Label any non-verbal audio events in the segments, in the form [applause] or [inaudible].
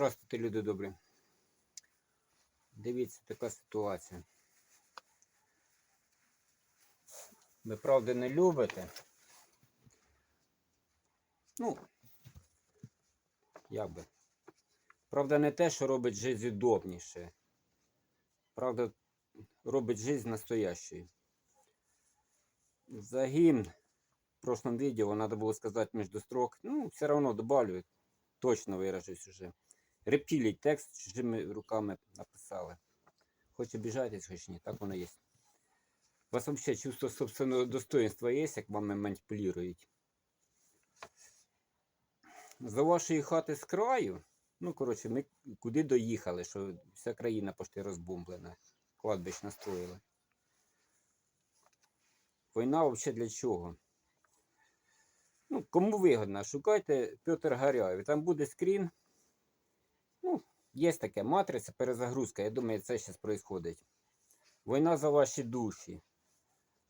Здравствуйте, люди добрі. Дивіться, така ситуація. Ви правда не любите. Ну, як би. Правда, не те, що робить життя удобніше. Правда, робить життя настоящою. За гімн в прошлом видео надо было сказать между строк. Ну, все равно добавлю, точно выражусь уже. Рептилій текст чужими руками написали. Хоч обіжайтесь, хоч ні, так воно є. У вас взагалі чувство собственного достоинства є, як вами маніпулюють? За вашої хати з краю, ну, коротше, ми куди доїхали, що вся країна пошти розбомблена, кладбищ настроїли. Війна взагалі для чого? Ну, кому вигодно, шукайте Петр Гаряєв, там буде скрін. Є таке матриця, перезагрузка. Я думаю, це зараз відбувається. Війна за ваші душі.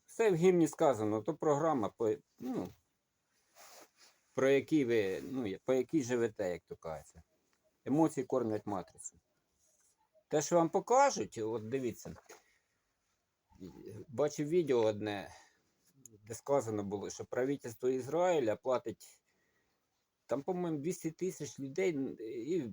Все в гімні сказано, то програма, по, ну, про які ви, ну, по якій живете, як то кажеться. Емоції кормлять матрицю. Те, що вам покажуть, от дивіться. Бачив відео одне, де сказано було, що правительство Ізраїля платить там, по-моєму, 200 тисяч людей і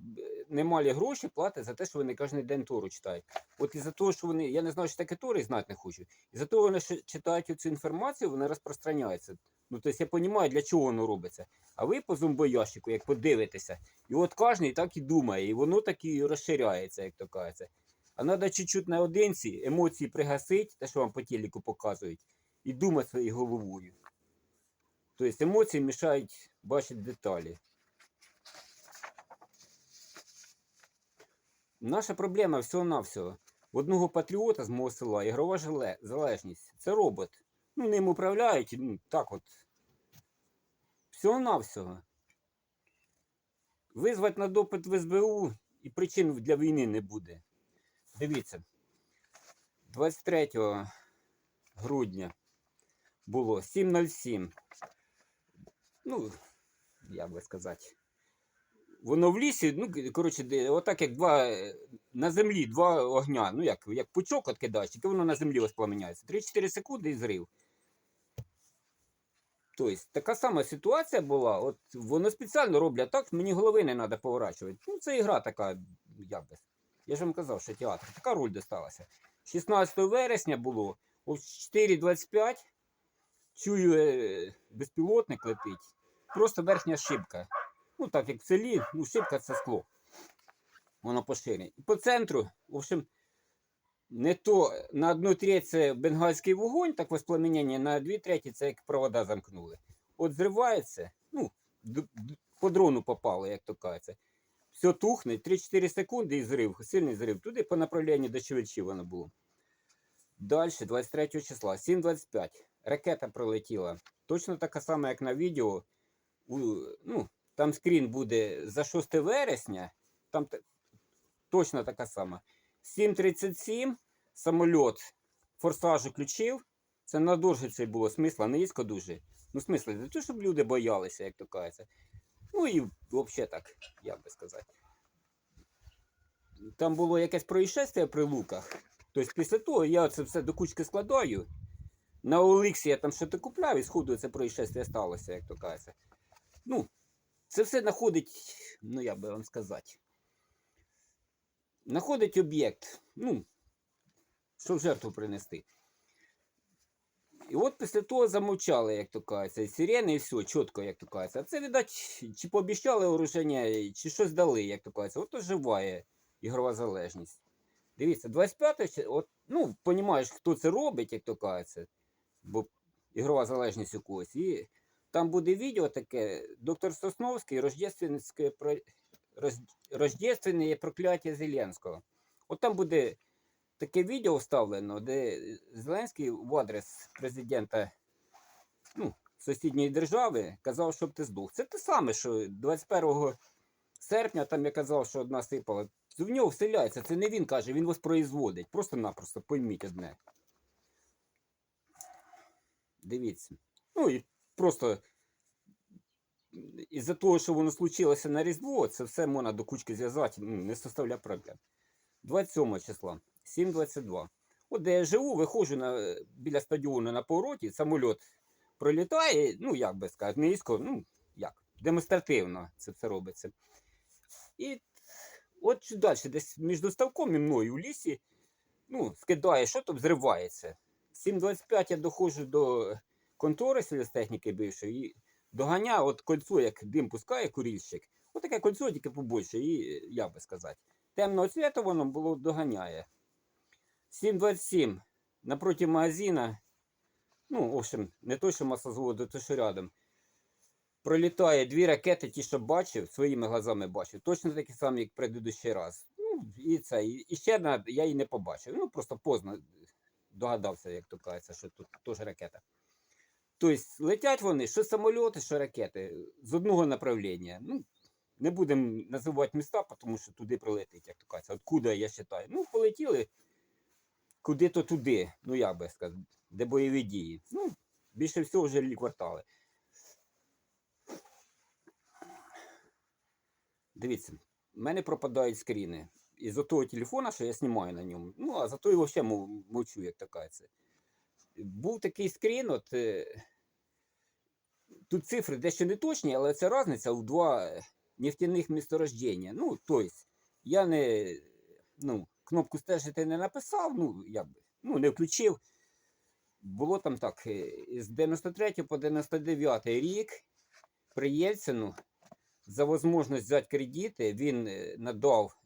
немалі гроші платять за те, що вони кожен день Тору читають. От із-за того, що вони, я не знаю, що таке Тори, знати не хочу. Із-за того, вони читають цю інформацію, вона розпространяється. Ну, тобто я розумію, для чого воно робиться. А ви по зомбоящику, як подивитеся, і от кожен так і думає, і воно так і розширяється, як то кажеться. А треба чуть-чуть наодинці емоції пригасити, те, що вам по телеку показують, і думати своєю головою. Тобто емоції мішають бачити деталі. Наша проблема всього-навсього. В одного патріота з мого села ігрова залежність. Це робот. Ну, ним управляють, ну, так от. Всього-навсього. Визвати на допит в СБУ і причин для війни не буде. Дивіться. 23 грудня було 7.07 ну, як би сказати. Воно в лісі, ну, коротше, отак як два е, на землі два огня. Ну як, як пучок от кидаєш, тільки воно на землі воспламеняється. 3-4 секунди і зрив. Тобто, така сама ситуація була. От воно спеціально роблять так, мені голови не треба поворачувати. Ну, це ігра така, як би. Я ж вам казав, що театр. Така роль досталася. 16 вересня було о 4.25 чую, е, безпілотник летить. Просто верхня шибка. Ну, так як в селі, ну, шибка це скло. Воно поширене. І по центру, в общем, не то на одну треть це бенгальський вогонь, так воспламенення, на дві треті це як провода замкнули. От зривається, ну, по дрону попало, як то кажеться. Все тухне, 3-4 секунди і зрив, сильний зрив. Туди по направленню до Чевичі воно було. Далі, 23 числа, 7.25. Ракета пролетіла. Точно така сама, як на відео. У, ну, там скрін буде за 6 вересня. Там точно така сама. 7.37 самоліт форсаж включив. Це на дуже це було смисла, низько дуже. Ну, смисл, не те, щоб люди боялися, як то кажеться. Ну і взагалі так, як би сказати. Там було якесь происшествие при луках. Тобто після того я це все до кучки складаю. На Оликсі я там щось купляв і сходу це происшествие сталося, як то кажеться. Ну, це все знаходить, ну як би вам сказати. Знаходить об'єкт, ну, щоб жертву принести. І от після того замовчали, як то кажеться, і сирени, і все, чітко, як то кажеться. А це, видать, чи пообіщали оруження, чи щось дали, як то кажеться. От оживає ігрова залежність. Дивіться, 25 ще- от, ну, розумієш, хто це робить, як то кажеться, бо ігрова залежність у когось. Там буде відео таке, доктор Сосновський, рождественське рождественне прокляття Зеленського. От там буде таке відео вставлено, де Зеленський в адрес президента ну, сусідньої держави казав, щоб ти здох. Це те саме, що 21 серпня там я казав, що одна сипала. В нього вселяється, це не він каже, він воспроизводить. Просто-напросто пойміть одне. Дивіться. Ну і просто із-за того, що воно случилося на Різдво, це все можна до кучки зв'язати, ну, не составляє проблем. 27 числа, 7.22. От де я живу, виходжу на, біля стадіону на повороті, самоліт пролітає, ну, як би сказати, низько, ну, як, демонстративно це все робиться. І от далі, десь між ставком і мною у лісі, ну, скидає, що то взривається. 7.25 я доходжу до контори сільстехніки бившої і доганяю от кольцо, як дим пускає курільщик. От таке кольцо тільки побольше, і як би сказати. Темного цвіту воно було доганяє. 7.27 напроти магазина. Ну, в общем, не той, що масозаводу, то що рядом. Пролітає дві ракети, ті, що бачив, своїми глазами бачив. Точно такі самі, як предыдущий раз. Ну, і це. І ще одна я її не побачив. Ну, просто поздно догадався, як то кажеться, що тут теж ракета. Тобто летять вони, що самольоти, що ракети з одного направлення. Ну, не будемо називати міста, тому що туди прилетить, як то кажеться. Откуда я вважаю. Ну, полетіли куди-то туди, ну як би сказати, де бойові дії. Ну, більше всього жилі квартали. Дивіться, в мене пропадають скріни. Із того телефона, що я знімаю на ньому. Ну, а зато його ще мовчу, як така це. Був такий скрін, от е, тут цифри дещо не точні, але це різниця у два нефтяних месторождення. Ну, тобто, я не ну, кнопку стежити не написав, ну, як би, ну, не включив. Було там так, е, з 93 по 99 рік при Єльцину за можливість взяти кредити він е, надав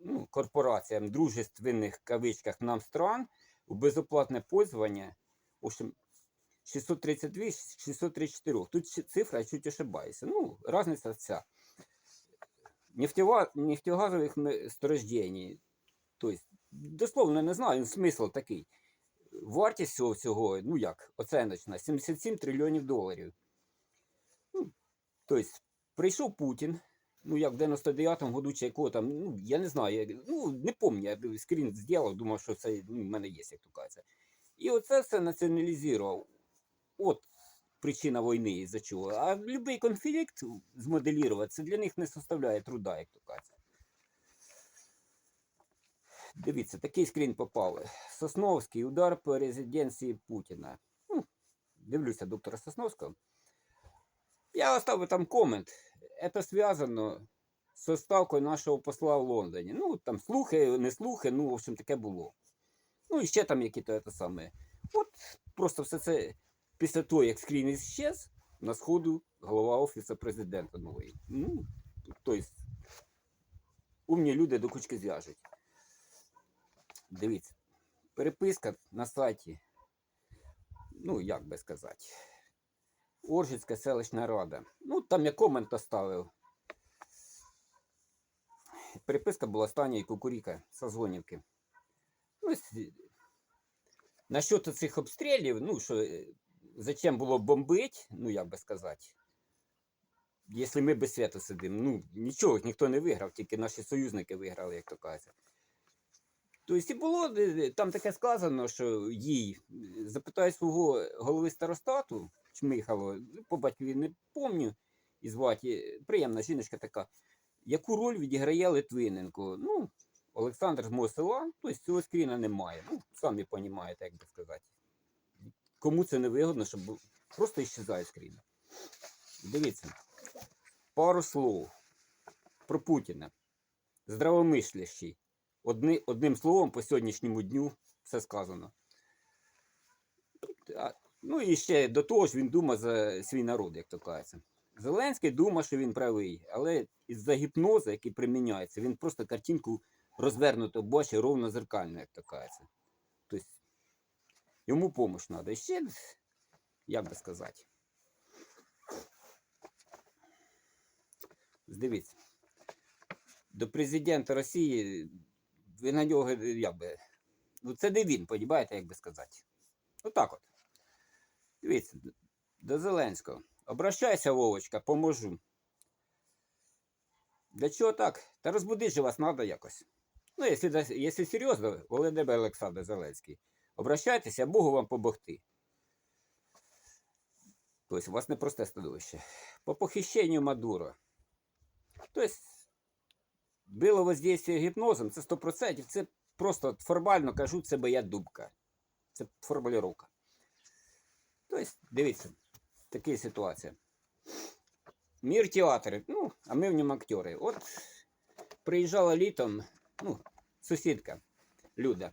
ну, корпораціям дружественних кавичках нам стран у безоплатне пользування. В общем, 632-634. Тут цифра, я чуть ошибаюся. Ну, різниця ця. Нефтева, нефтегазових месторождень. Тобто, дословно не знаю, смисл такий. Вартість цього всього, ну як, оціночна, 77 трильйонів доларів. Ну, тобто, прийшов Путін, ну як в 99-му году чи якого там, ну я не знаю, я, ну не пам'ятаю, я скрін зробив, думав, що це ну, в мене є, як то кажеться. І оце все націоналізував. От причина війни, із-за чого. А будь-який конфлікт змоделювати, це для них не составляє труда, як то кажеться. Дивіться, такий скрін попав. Сосновський удар по резиденції Путіна. Ну, дивлюся доктора Сосновського. Я оставив там комент. Это связано з ставкою нашого посла в Лондоні. Ну, там слухи, не слухи, ну, в общем, таке було. Ну, і ще там які-то те саме. От просто все це після того, як скрін іщез, на сходу голова Офісу президента новий. Ну, тобто, умні люди до кучки зв'яжуть. Дивіться, переписка на сайті, ну, як би сказати, Оржицька селищна рада. Ну, там я комент оставив. Переписка була остання і Кукуріка Созвонівки. Ну, с- насчет цих обстрілів, ну, що е, зачем було бомбити, ну, як би сказати, якщо ми без світу сидимо, ну, нічого, ніхто не виграв, тільки наші союзники виграли, як то кажеться. Тобто і було е, там таке сказано, що їй е, запитає свого голови старостату, Чмихало, по батькові не пам'ятаю, і звати, приємна жіночка така, яку роль відіграє Литвиненко. Ну, Олександр з мого села, тобто цього скріна немає. Ну, самі розумієте, як би сказати. Кому це не вигодно, щоб просто іщезає скрін. Дивіться, пару слов про Путіна. Здравомислящий. Одни, одним словом, по сьогоднішньому дню все сказано. Ну і ще до того ж він думає за свій народ, як то кажеться. Зеленський думає, що він правий, але із-за гіпнозу, який приміняється, він просто картинку розвернуто бачить ровно зеркально, як то кажеться. Тобто йому допомога треба. Ще, як би сказати. Дивіться. До президента Росії ви на нього як би. Ну, це не він, як би сказати. Отак от. Дивіться, до Зеленського. Обращайся, Вовочка, поможу. Для чого так? Та розбудити же вас треба якось. Ну, якщо, якщо серйозно, Володимир Олександр Зеленський, обращайтеся, Богу вам побогти. Тобто у вас непросте становище. По похищенню Мадуро. Тобто, було воздействие гіпнозом, це 100%. Це просто формально кажу, це моя дубка. Це формулювання. Тобто, дивіться, така ситуація. Мір театр, ну, а ми в ньому актери. От приїжджала літом, ну, сусідка Люда.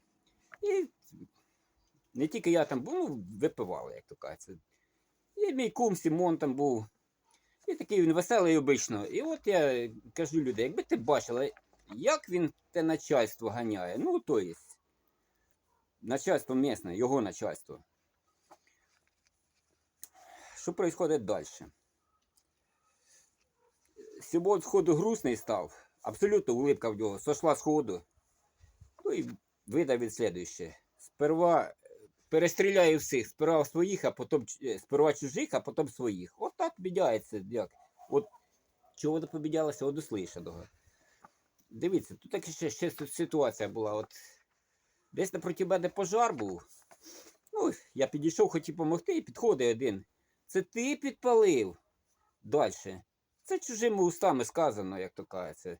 І не тільки я там був, ну, випивали, як то кажеться. І мій кум Сімон там був. І такий він веселий обично. І от я кажу люди, якби ти бачила, як він те начальство ганяє. Ну, то є. Начальство місне, його начальство. Що відбувається далі? Сімон з ходу грустний став. Абсолютно улипка в нього. Сошла з ходу. Ну і видав від слідуще. Сперва е, перестріляю всіх, сперва своїх, а потім е, сперва чужих, а потім своїх. От так бідяється. Як? От чого вона побідялася од услишаного. Дивіться, тут так ще, ще ситуація була. От десь напроти мене пожар був. Ну, я підійшов, хотів допомогти, і підходить один. Це ти підпалив? Далі. Це чужими устами сказано, як то кажеться.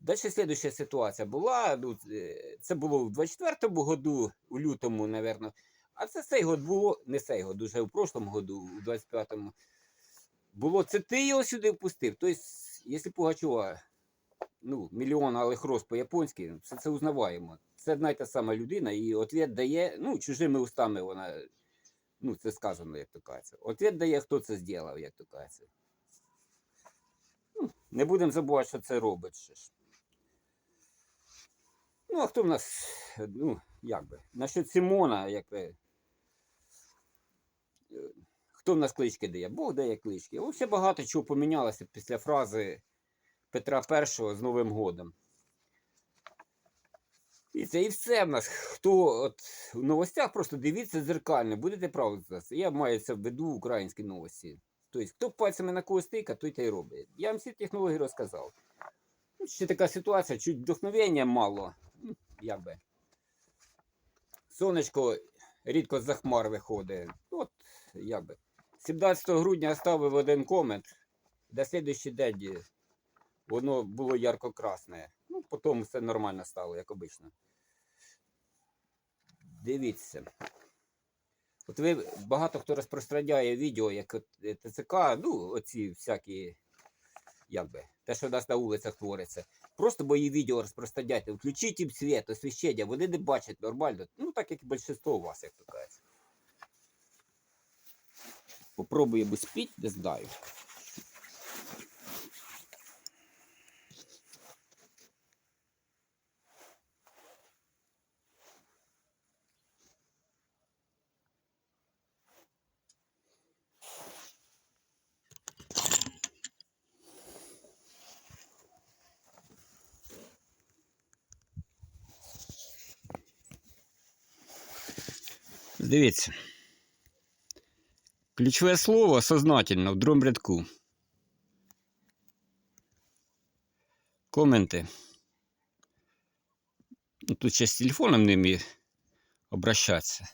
Далі слідуюча ситуація була. Ну, е, це було в 24-му году, у лютому, напевно. А це цей год було, не цей год, уже в прошлому году, у 25-му. Було, це ти його сюди впустив. Тобто, якщо Пугачова, ну, мільйон алих роз по-японськи, все це узнаваємо. Це одна й та сама людина, і відповідь дає, ну, чужими устами вона, ну, це сказано, як то кажеться. Відповідь дає, хто це зробив, як то кажеться. Ну, не будемо забувати, що це робить. ще ж. Ну, а хто в нас, ну, як би, насчет Симона, як би, е, хто в нас клички дає? Бог дає клички. Взагалі багато чого помінялося після фрази Петра І з Новим годом. І це і все в нас. Хто от в новостях просто дивіться зеркально, будете правду. Я маю це в виду українські новості. Тобто, хто пальцями на когось тика, той та й робить. Я вам всі технології розказав. Ну, ще така ситуація, чуть вдохновення мало. Ну, Як би. Сонечко рідко з-за хмар виходить. От, як би. 17 грудня ставив один комент, до слідуючий день воно було ярко-красне. Ну, потім все нормально стало, як обично. Дивіться. От ви багато хто розпространяє відео, як е, ТЦК, ну, оці всякі, як би, те, що у нас на вулицях твориться. Просто бої відео розпространяйте, включіть їм світ, освіщення, вони не бачать нормально. Ну, так як і більшість у вас, як то кажеться. Попробуємо спіть, не знаю. Дивіться. Ключове слово сознательно в другому рядку. Коменти. Ну, тут ще з телефоном вмію обращатися.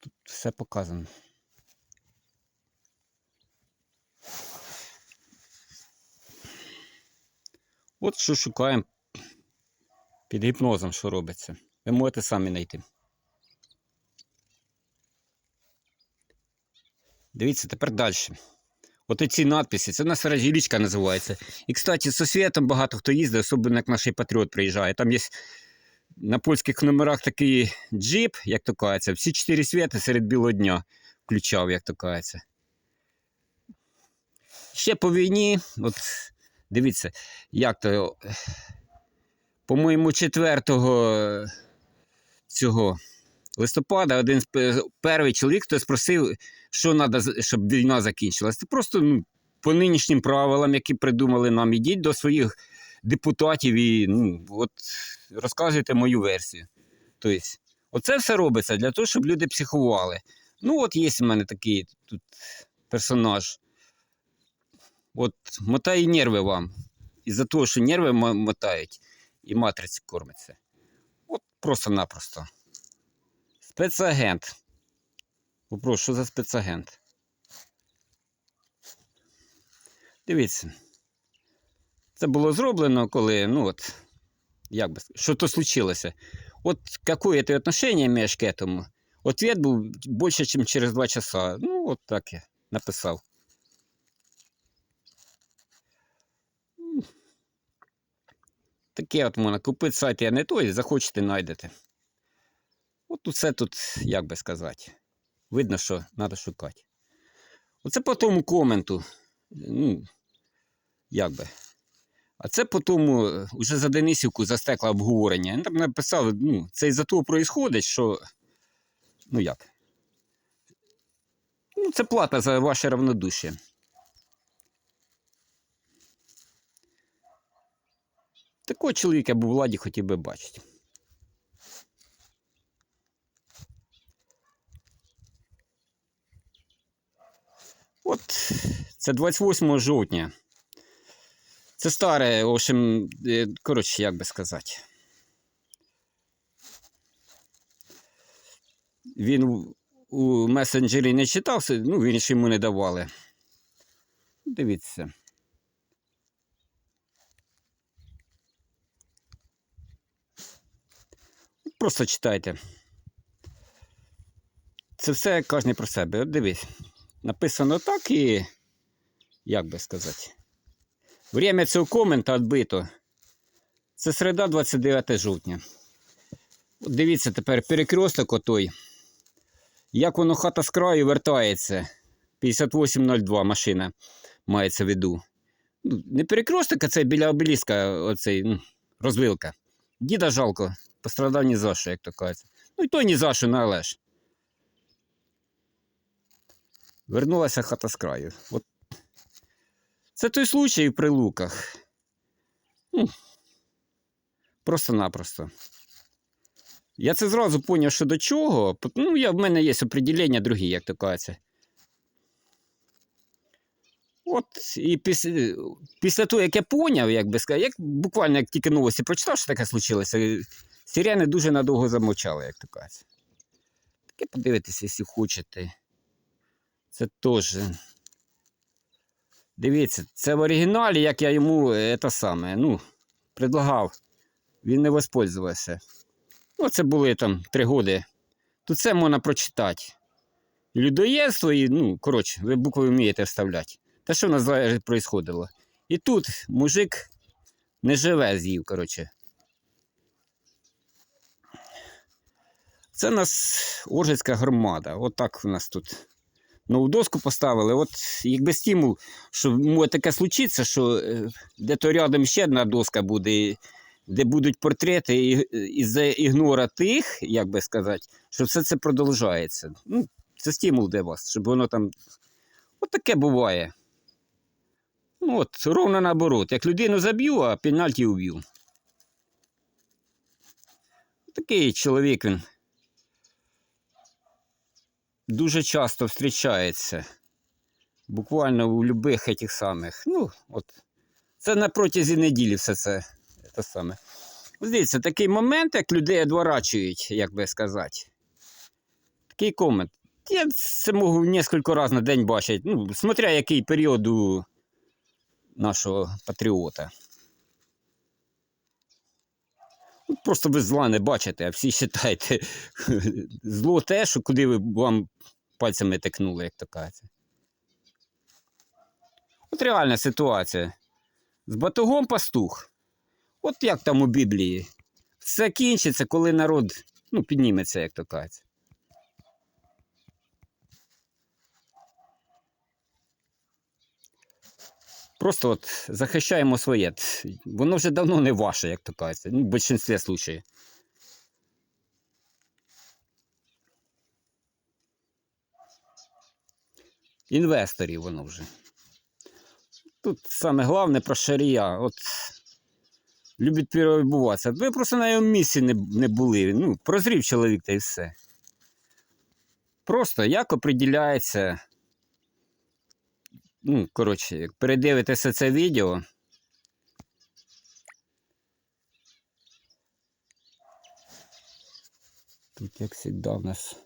Тут все показано. От що шукаємо під гіпнозом, що робиться. Ви можете самі знайти. Дивіться, тепер далі. От ці надписи, це у нас річка називається. І, кстати, з світом багато хто їздить, особливо як наш патріот приїжджає. Там є на польських номерах такий джип, як то кажеться, всі чотири світи серед білого дня включав, як то кажеться. Ще по війні, от дивіться, як то, по-моєму, 4 цього листопада один перший чоловік, хто спросив, що треба, щоб війна закінчилась. Це просто ну, по нинішнім правилам, які придумали нам, ідіть до своїх депутатів і ну, от, розказуйте мою версію. Тобто, оце все робиться для того, щоб люди психували. Ну, от є в мене такий тут персонаж. От мотає нерви вам. Із-за того, що нерви мотають і матриці кормиться. Просто-напросто. Спецагент. Вопрос, що за спецагент? Дивіться. Це було зроблено, коли, ну от, як би, що то случилося. От какое ты отношение имеешь к этому? Ответ був більше, ніж через два часа. Ну, от так я написав. Таке от можна купити сайт я не той, захочете, знайдете. От усе тут, як би сказати. Видно, що треба шукати. Оце по тому коменту. Ну, як би. А це по тому, е, уже за Денисівку застекло обговорення. Він там написав, ну, це із-за того происходить, що. Ну як? Ну, це плата за ваше равнодушие. Такого чоловіка б у владі хотів би бачити. От це 28 жовтня. Це старе, в общем, е, коротше, як би сказати. Він у месенджері не читався, ну, він ще йому не давали. Дивіться. Просто читайте. Це все кожен про себе. От дивись. Написано так і. Як би сказати. Время цього комента відбито. Це середа 29 жовтня. От дивіться тепер перекресток отой. Як воно хата з краю вертається. 5802 машина мається в виду. Ну, не перекресток, а це біля обеліска, оцей, ну, розвилка. Діда жалко, пострадав ні за що, як то кажеться. Ну і той ні за що, ну, але. Вернулася хата з краю. От. Це той случай при луках. Ну, Просто-напросто. Я це зразу зрозумів, що до чого. Ну, я, в мене є определення другі, як то кажеться. От, і після, після того, як я поняв, як би сказати, як буквально як тільки новості прочитав, що таке случилося, сіряни дуже надовго замовчали, як то кажеться. Таке подивитися, якщо хочете. Це теж. Дивіться, це в оригіналі, як я йому е, те саме, ну, предлагав. Він не воспользувався. Ну, це були там три роки. Тут це можна прочитати. І Людоєдство, і, ну, коротше, ви букви вмієте вставляти. Та що в нас происходило? І тут мужик не живе з'їв, коротше. Це у нас Оржицька громада. От так у нас тут. Нову доску поставили. От якби стимул, що може таке случиться, що е, де-то рядом ще одна доска буде, де будуть портрети і, і за ігнора тих, як би сказати, що все це продовжується. Ну, це стимул для вас, щоб воно там. От таке буває. Ну, от, ровно наоборот. Як людину заб'ю, а пенальті уб'ю. Такий чоловік він дуже часто зустрічається. Буквально у любих этих самих. Ну, от. Це на протязі неділі все це. Те саме. Дивіться, такий момент, як людей одворачують, як би сказати. Такий комент. Я це можу кілька разів на день бачити. Ну, смотря який період у нашого патріота. Ну, Просто ви зла не бачите, а всі [laughs] вважаєте зло те, що куди ви вам пальцями тикнули, як то кажеться. От реальна ситуація. З батогом пастух. От як там у Біблії. Все кінчиться, коли народ ну, підніметься, як то кажеться. Просто от захищаємо своє. Воно вже давно не ваше, як то кажеться. Ну, в більшості случаїв. Інвесторів воно вже. Тут саме головне про шарія. От любить перебуватися. Ви просто на його місці не, не були. Ну, прозрів чоловік та й все. Просто як определяється. Ну, коротше, як передивитеся це відео. Тут, як завжди, у нас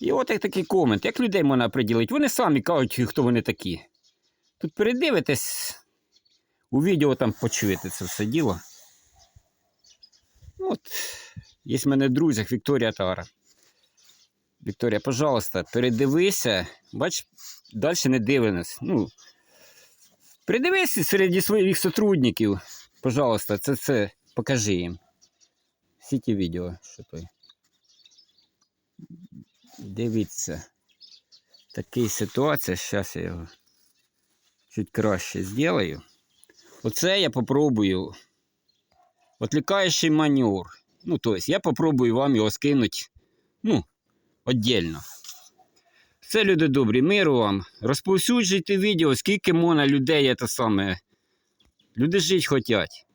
І от як такий комент, як людей можна приділити, вони самі кажуть, хто вони такі. Тут передивитесь, у відео там почуєте це все діло. От, є в мене в друзях Вікторія Тара. Вікторія, пожалуйста, передивися. Бач, далі не дивимось. Ну, передивися серед своїх сотрудників. Пожалуйста, це це покажи їм. Всі ті відео, що той. Дивіться. Така ситуація. Зараз я його чуть краще зроблю. Оце я попробую. Отвлекающий маневр. Ну, то есть я попробую вам його скинути, ну, віддільно. Це люди добрі, миру вам. Розповсюджуйте відео, скільки можна людей це саме. Люди жити хочуть.